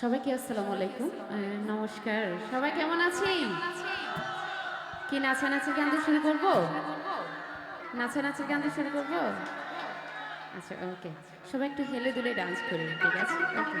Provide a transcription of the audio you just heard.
সবাইকে আসসালামু আলাইকুম। নমস্কার। সবাই কেমন আছেন? কি নাচানাচি গান দিয়ে শুরু করব? নাচানাচি গান দিয়ে শুরু করব? আচ্ছা ওকে সবাই একটু হেলে দুলে ডান্স করি, ঠিক আছে? ওকে